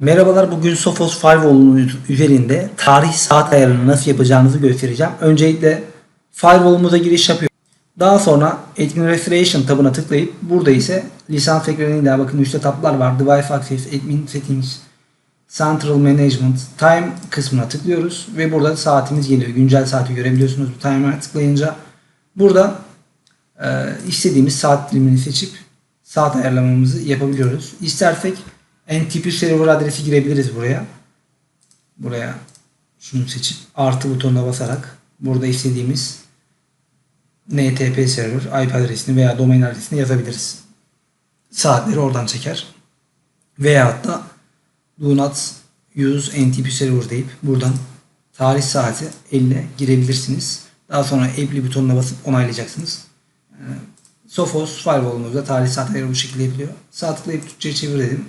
Merhabalar bugün Sophos Firewall'un üzerinde tarih saat ayarını nasıl yapacağınızı göstereceğim. Öncelikle Firewall'umuza giriş yapıyorum. Daha sonra Admin Restoration tabına tıklayıp burada ise lisans ekranıyla bakın üstte tablar var. Device Access, Admin Settings, Central Management, Time kısmına tıklıyoruz ve burada saatimiz geliyor. Güncel saati görebiliyorsunuz bu timer'a tıklayınca. Burada e, istediğimiz saat dilimini seçip saat ayarlamamızı yapabiliyoruz. İstersek NTP server adresi girebiliriz buraya. Buraya şunu seçip artı butonuna basarak burada istediğimiz NTP server IP adresini veya domain adresini yazabiliriz. Saatleri oradan çeker. Veyahut da do not use NTP server deyip buradan tarih saati 50 girebilirsiniz. Daha sonra apply butonuna basıp onaylayacaksınız. Ee, Sophos firewall'umuzda tarih saat ayarı bu şekilde yapılıyor. Sağ tıklayıp Türkçe'ye çevir dedim.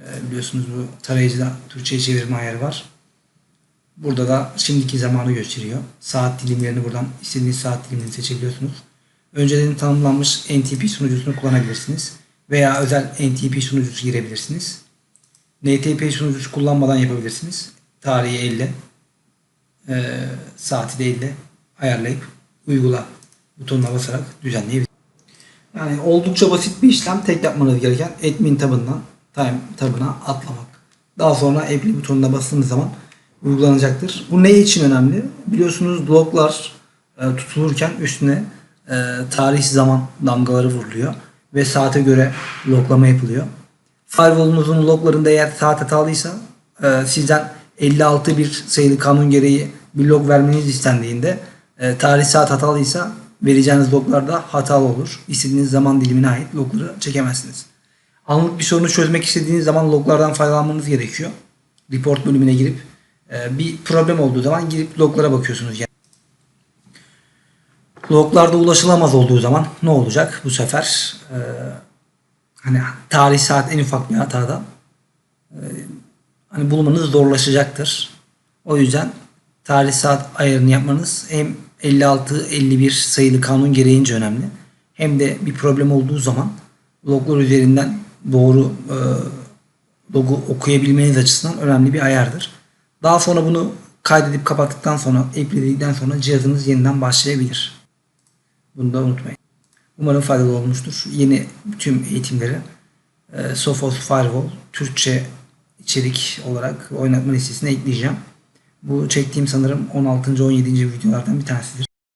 Ee, biliyorsunuz bu tarayıcıda Türkçe'ye çevirme ayarı var. Burada da şimdiki zamanı gösteriyor. Saat dilimlerini buradan istediğiniz saat dilimini seçebiliyorsunuz. Önceden tanımlanmış NTP sunucusunu kullanabilirsiniz. Veya özel NTP sunucusu girebilirsiniz. NTP sunucusu kullanmadan yapabilirsiniz. Tarihi 50. Ee, saati de 50 ayarlayıp uygula butonuna basarak düzenleyebilirsiniz. Yani oldukça basit bir işlem. Tek yapmanız gereken admin tabından time tabına atlamak. Daha sonra apply butonuna bastığınız zaman uygulanacaktır. Bu ne için önemli? Biliyorsunuz loglar e, tutulurken üstüne e, tarih zaman damgaları vuruluyor ve saate göre loglama yapılıyor. Firewall'unuzun loglarında eğer saat hatalıysa e, sizden 56 bir sayılı kanun gereği bir log vermeniz istendiğinde e, tarih saat hatalıysa vereceğiniz loglarda hatalı olur. İstediğiniz zaman dilimine ait logları çekemezsiniz. Anlık bir sorunu çözmek istediğiniz zaman loglardan faydalanmanız gerekiyor. Report bölümüne girip e, bir problem olduğu zaman girip loglara bakıyorsunuz. Yani. Loglarda ulaşılamaz olduğu zaman ne olacak bu sefer? E, hani tarih saat en ufak bir hatada e, hani bulmanız zorlaşacaktır. O yüzden tarih saat ayarını yapmanız hem 56-51 sayılı kanun gereğince önemli. Hem de bir problem olduğu zaman loglar üzerinden doğru e, logu okuyabilmeniz açısından önemli bir ayardır. Daha sonra bunu kaydedip kapattıktan sonra, appledikten sonra cihazınız yeniden başlayabilir. Bunu da unutmayın. Umarım faydalı olmuştur. Yeni tüm eğitimleri e, Sophos Firewall Türkçe içerik olarak oynatma listesine ekleyeceğim. Bu çektiğim sanırım 16. 17. videolardan bir tanesidir.